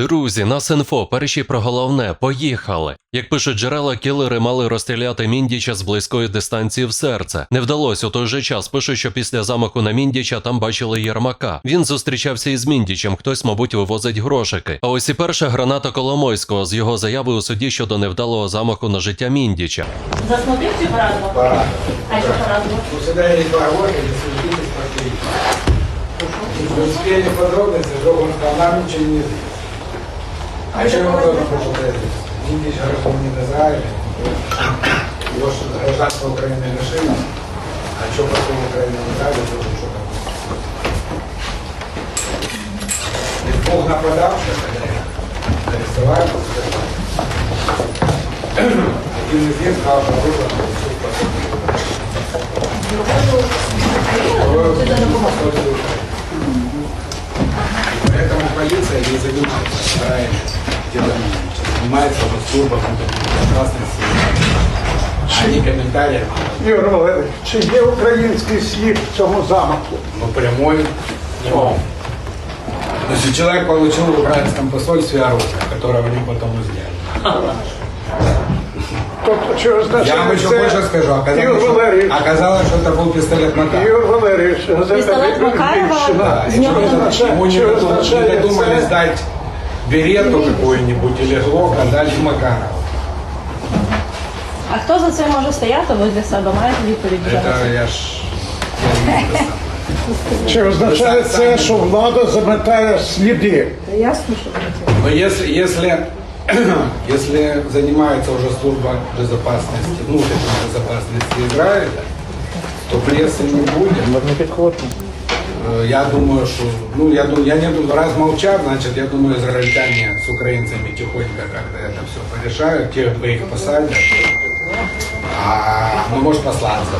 Друзі, нас інфо, перші про головне, поїхали. Як пишуть джерела, кілери мали розстріляти Міндіча з близької дистанції в серце. Не вдалося у той же час. Пишуть, що після замаху на Міндіча там бачили Єрмака. Він зустрічався із Міндічем, хтось, мабуть, вивозить грошики. А ось і перша граната Коломойського з його заявою у суді щодо невдалого замаху на життя Міндіча. Засмотрел чи порадовал? Пора. А? Ну, всегда есть два смотрите. Вы успели подробности, то он нам не известно. А еще ему тоже что-то Индийский гражданин Израиля. Его гражданство Украины лишили. А что потом Украина в Израиле, тоже что-то. Ведь Бог нападавший, арестовали. Один из них сказал, что вызвал а не комментарием, Ігор Валерійович, чи є український слід в цьому замаху? но прямой не мог. То есть человек получил в украинском посольстве оружие, которое они потом изъяли. Тобто, що означає Я вам еще це? больше скажу. Ігор Оказалось, что, Валерійович, оказалось, что это был пистолет Макарова. Ігор Валерійович, газета Пістолет Макарова? Львівщина. Да, С и ним что, не означает- ему не, что додумали- не означает додумали это? сдать берету какую-нибудь или глок, а дали Макарова. А хто за це може стояти? Ви для себе маєте відповідь вже на Это це? я ж... я не это самое. Чи означає це, що влада заметає сліди? Ясно, що Но если, если, если занимается уже служба безопасности, внутренней безопасности Израиля, то прессы не будет. Э, Я думаю, что, ну, я думаю, я не думаю, раз молчат, значит, я думаю, израильтяне с украинцами тихонько как-то это все порешают, тех двоих посадят, а, ну, может, послаться.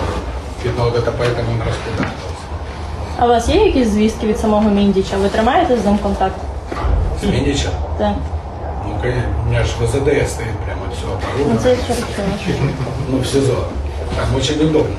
Видно, вот это поэтому он. А у вас є якісь звістки від самого Міндіча? Ви тримаєте з ним контакт? З Міндіча? Так. Ну, конечно, у меня ж ВЗД стоит прямо все Ну оборудовано. це через що? Ну, в СИЗО. Там очень удобно.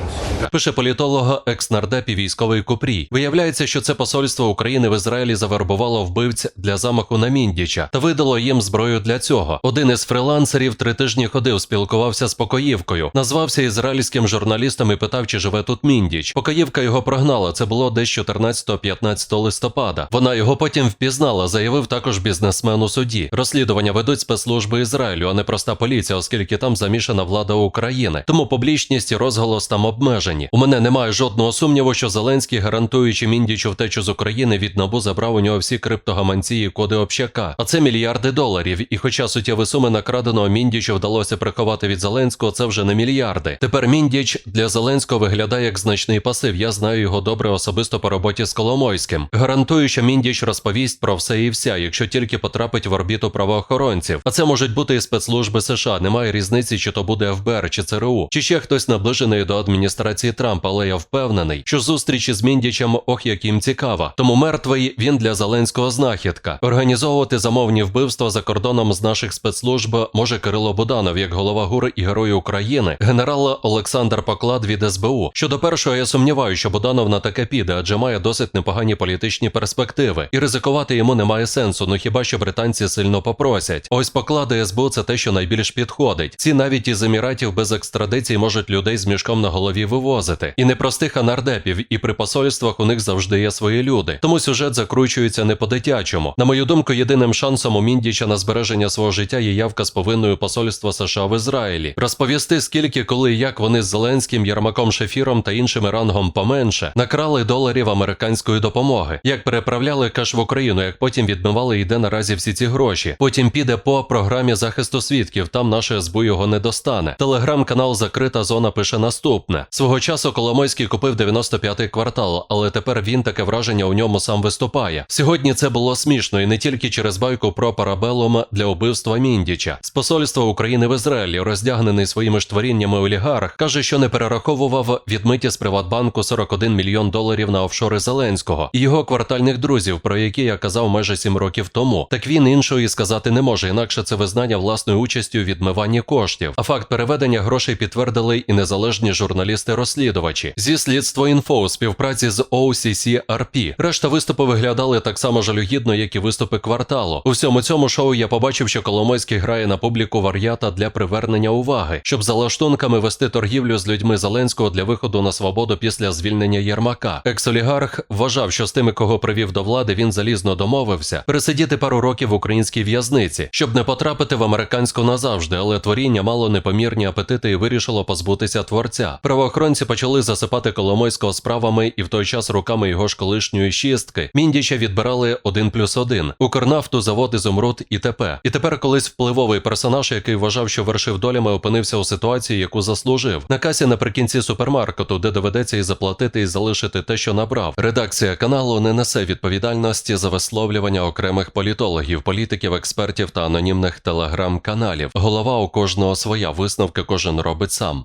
Пише політолога екс-нардеп і військовий Купрій. Виявляється, що це посольство України в Ізраїлі завербувало вбивць для замаху на Міндіча та видало їм зброю для цього. Один із фрилансерів три тижні ходив, спілкувався з Покоївкою, назвався ізраїльським журналістом і питав, чи живе тут Міндіч. Покоївка його прогнала. Це було десь 14-15 листопада. Вона його потім впізнала, заявив також бізнесмен у суді. Розслідування ведуть спецслужби Ізраїлю, а не проста поліція, оскільки там замішана влада України. Тому публічність і розголос там обмежені. У мене немає жодного сумніву, що Зеленський, гарантуючи Міндічу втечу з України, від набу забрав у нього всі криптогаманці і коди общака. А це мільярди доларів. І хоча суттєві суми накраденого Міндічу вдалося приховати від Зеленського, це вже не мільярди. Тепер Міндіч для Зеленського виглядає як значний пасив. Я знаю його добре особисто по роботі з Коломойським. Гарантую, що Міндіч розповість про все і вся, якщо тільки потрапить в орбіту правоохоронців. А це можуть бути і спецслужби США. Немає різниці, чи то буде ФБР чи ЦРУ, чи ще хтось наближений до адміністрації Трампа. Але я впевнений, що зустріч із Міндічем ох як їм цікава. Тому мертвий він для Зеленського знахідка. Організовувати замовні вбивства за кордоном з наших спецслужб може Кирило Буданов, як голова ГУР і Герой України, генерал Олександр Поклад від СБУ. Щодо першого, я сумніваюся, що Буданов на таке піде, адже має досить непогані політичні перспективи, і ризикувати йому немає сенсу. Ну хіба що британці сильно попросять. Ось поклади СБУ це те, що найбільш підходить. Ці навіть із еміратів без екстрадиції можуть людей з мішком на голові вивозити. І не простих а нардепів, і при посольствах у них завжди є свої люди. Тому сюжет закручується не по-дитячому. На мою думку, єдиним шансом у Міндіча на збереження свого життя є явка з повинною посольства США в Ізраїлі. Розповісти, скільки, коли і як вони з Зеленським, Єрмаком Шефіром та іншими рангом поменше накрали доларів американської допомоги, як переправляли кеш в Україну, як потім відмивали і наразі всі ці гроші. Потім піде по програмі захисту свідків. Там наше СБУ його не достане. Телеграм-канал Закрита зона пише наступне: свого часу Коломойський купив 95-й квартал, але тепер він таке враження у ньому сам виступає. Сьогодні це було смішно і не тільки через байку про парабелум для убивства Міндіча. З посольства України в Ізраїлі, роздягнений своїми ж творіннями олігарх, каже, що не перераховував відмиті з Приватбанку 41 мільйон доларів на офшори Зеленського і його квартальних друзів, про які я казав майже 7 років тому. Так він іншого і сказати не може, інакше це визнання власною участю у відмиванні коштів. А факт переведення грошей підтвердили і незалежні журналісти-розслідувачі зі слідство інфо у співпраці з OCCRP. Решта виступу виглядали так само жалюгідно, як і виступи кварталу. У всьому цьому шоу я побачив, що Коломойський грає на публіку вар'ята для привернення уваги, щоб за лаштунками вести торгівлю з людьми Зеленського для виходу на свободу після звільнення Єрмака. Екс-олігарх вважав, що з тими, кого привів до влади, він залізно домовився пересидіти пару років в українській в'язниці, щоб не потрапити в американську назавжди, але творіння мало непомірні апетити і вирішило позбутися творця. Правоохоронці почали засипати Коломойського справами, і в той час руками його ж колишньої шістки Міндіча відбирали один плюс один. Укрнафту, завод Ізумруд і т.п. І тепер колись впливовий персонаж, який вважав, що вершив долями, опинився у ситуації, яку заслужив. На касі наприкінці супермаркету, де доведеться і заплатити, і залишити те, що набрав. Редакція каналу не несе відповідальності за висловлювання окремих політологів, політиків, експертів та анонімних телеграм-каналів. Голова у кожного своя висновки кожен робить сам.